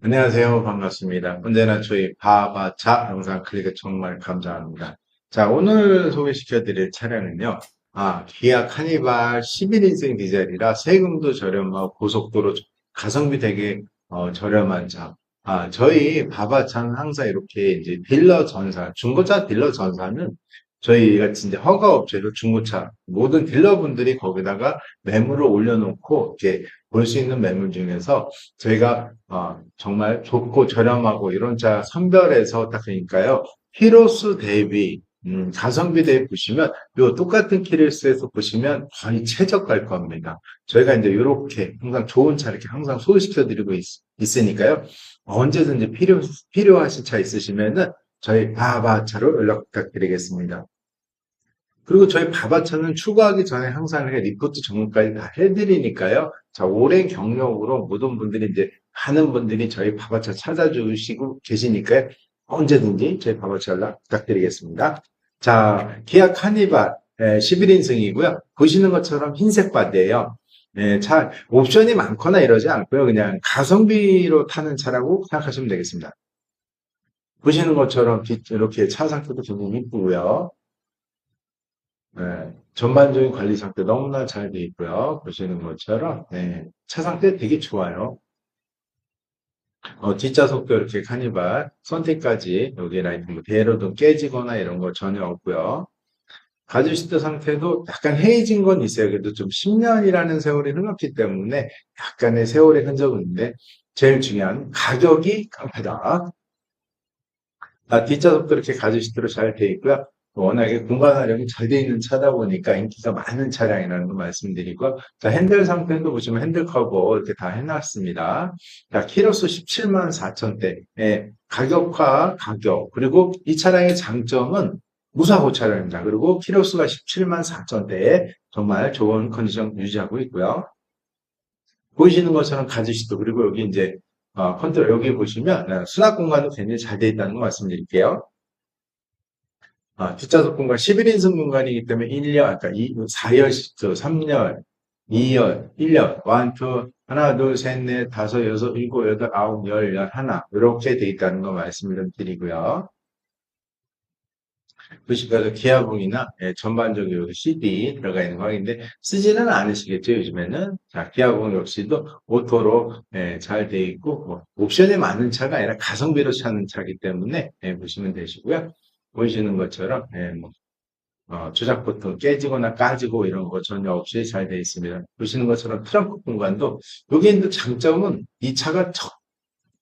안녕하세요. 반갑습니다. 언제나 저희 바바차 영상 클릭을 정말 감사합니다. 자, 오늘 소개시켜 드릴 차량은요. 아, 기아 카니발 11인승 디젤이라 세금도 저렴하고 고속도로 가성비 되게 어, 저렴한 차. 아, 저희 바바차는 항상 이렇게 이제 딜러 전사, 중고차 딜러 전사는 저희가 진짜 허가 업체로 중고차 모든 딜러분들이 거기다가 매물을 올려놓고 이렇게 볼수 있는 매물 중에서 저희가 어, 정말 좋고 저렴하고 이런 차 선별해서 딱 그러니까요. 키로수 대비 음, 가성비 대비 보시면 요 똑같은 키로수에서 보시면 거의 최저가일 겁니다. 저희가 이제 이렇게 항상 좋은 차 이렇게 항상 소개시켜 드리고 있, 있으니까요. 언제든지 필요 필요하신 차 있으시면은 저희 바바차로 연락 부탁드리겠습니다. 그리고 저희 바바차는 추가하기 전에 항상 이렇게 리포트 전문까지 다 해드리니까요. 자, 오랜 경력으로 모든 분들이 이제 많은 분들이 저희 바바차 찾아주시고 계시니까요. 언제든지 저희 바바차 연락 부탁드리겠습니다. 자, 기아 카니발 11인승이고요. 보시는 것처럼 흰색 바디예요. 예, 차 옵션이 많거나 이러지 않고요. 그냥 가성비로 타는 차라고 생각하시면 되겠습니다. 보시는 것처럼 뒤- 이렇게 차 상태도 굉장히 이쁘고요. 네, 전반적인 관리 상태 너무나 잘 돼 있고요. 보시는 것처럼 네, 차 상태 되게 좋아요. 어, 뒷좌석도 이렇게 카니발 선택까지 여기 라이트 뭐 대로등 깨지거나 이런 거 전혀 없고요. 가죽시트 상태도 약간 헤이진 건 있어요. 그래도 좀 10년이라는 세월이 흘렀기 때문에 약간의 세월의 흔적은 있는데 제일 중요한 가격이 깡패다. 아, 뒷좌석도 이렇게 가죽시트로 잘 돼 있고요. 워낙에 공간 활용이 잘 돼 있는 차다 보니까 인기가 많은 차량이라는 거 말씀드리고, 자, 핸들 상태도 보시면 핸들 커버 이렇게 다 해놨습니다. 자, 키로수 17만 4천대. 예, 가격과 가격. 그리고 이 차량의 장점은 무사고 차량입니다. 그리고 키로수가 17만 4천대에 정말 좋은 컨디션 유지하고 있고요. 보이시는 것처럼 가지시도 그리고 여기 이제 어, 컨트롤 여기 보시면 어, 수납 공간도 굉장히 잘 되어 있다는 거 말씀드릴게요. 아, 뒷좌석 공간 11인승 공간이기 때문에 1열, 그러니까 2, 4열, 3열, 2열, 1열, 1, 2, 하나, 둘, 셋, 넷, 다섯, 여섯, 일곱, 여덟, 아홉, 열, 열, 하나. 이렇게 되어 있다는 거 말씀을 좀 드리고요. 보시면 기아봉이나 예, 전반적으로 CD 들어가 있는 거인데 쓰지는 않으시겠죠 요즘에는 자 기아봉 역시도 오토로 예, 잘돼 있고 뭐, 옵션이 많은 차가 아니라 가성비로 차는 차기 때문에 예, 보시면 되시고요 보이시는 것처럼 예, 뭐, 어, 조작 버튼 깨지거나 까지고 이런 거 전혀 없이 잘 되어 있습니다 보시는 것처럼 트렁크 공간도 여기 있는 장점은 이 차가 척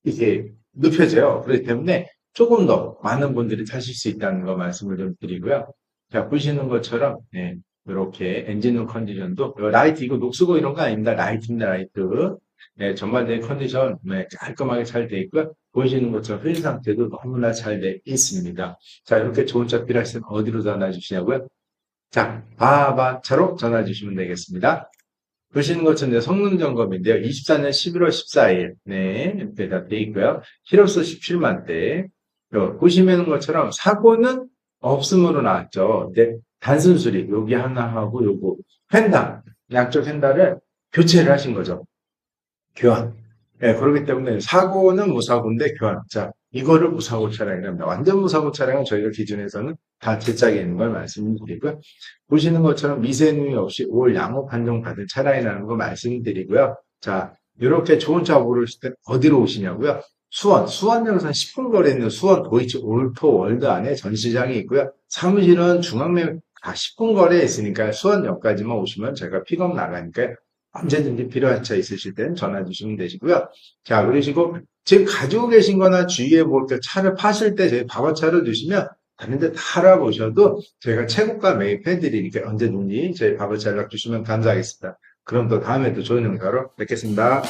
이게 눕혀져요 그렇기 때문에 조금 더 많은 분들이 타실 수 있다는 거 말씀을 좀 드리고요. 자, 보시는 것처럼, 네, 이렇게 엔진룸 컨디션도, 라이트, 이거 녹수고 이런 거 아닙니다. 라이트입니다, 라이트. 네, 전반적인 컨디션, 네, 깔끔하게 잘 돼 있고요. 보시는 것처럼 휠 상태도 너무나 잘 돼 있습니다. 자, 이렇게 좋은 차 필요하시면 어디로 전화 주시냐고요? 자, 바바차로 전화 주시면 되겠습니다. 보시는 것처럼 성능 점검인데요. 24년 11월 14일, 네, 이렇게 다 돼 있고요. 키로수 17만대. 어, 보시는 것처럼 사고는 없음으로 나왔죠. 근데 단순 수리 여기 하나 하고 요거 펜다 양쪽 펜다를 교체를 하신 거죠. 교환. 예, 그렇기 때문에 사고는 무사고인데 교환. 자, 이거를 무사고 차량이랍니다. 완전 무사고 차량은 저희가 기준에서는 다 제짝에 있는 걸 말씀드리고요. 보시는 것처럼 미세누이 없이 올 양호 판정 받은 차량이라는 거 말씀드리고요. 자, 이렇게 좋은 차 고르실 때 어디로 오시냐고요? 수원, 수원역에서 10분 거리에 있는 수원 도이치 올토 월드 안에 전시장이 있고요. 사무실은 중앙역 다 10분 거리에 있으니까 수원역까지만 오시면 제가 픽업 나가니까 언제든지 필요한 차 있으실 때는 전화 주시면 되시고요. 자, 그러시고 지금 가지고 계신 거나 주위에 뭐 이렇게 차를 파실 때 저희 바바차를 주시면 다른 데 다 알아보셔도 저희가 최고가 매입해 드리니까 언제든지 저희 바바차 연락 주시면 감사하겠습니다. 그럼 또 다음에 또 좋은 영상으로 뵙겠습니다.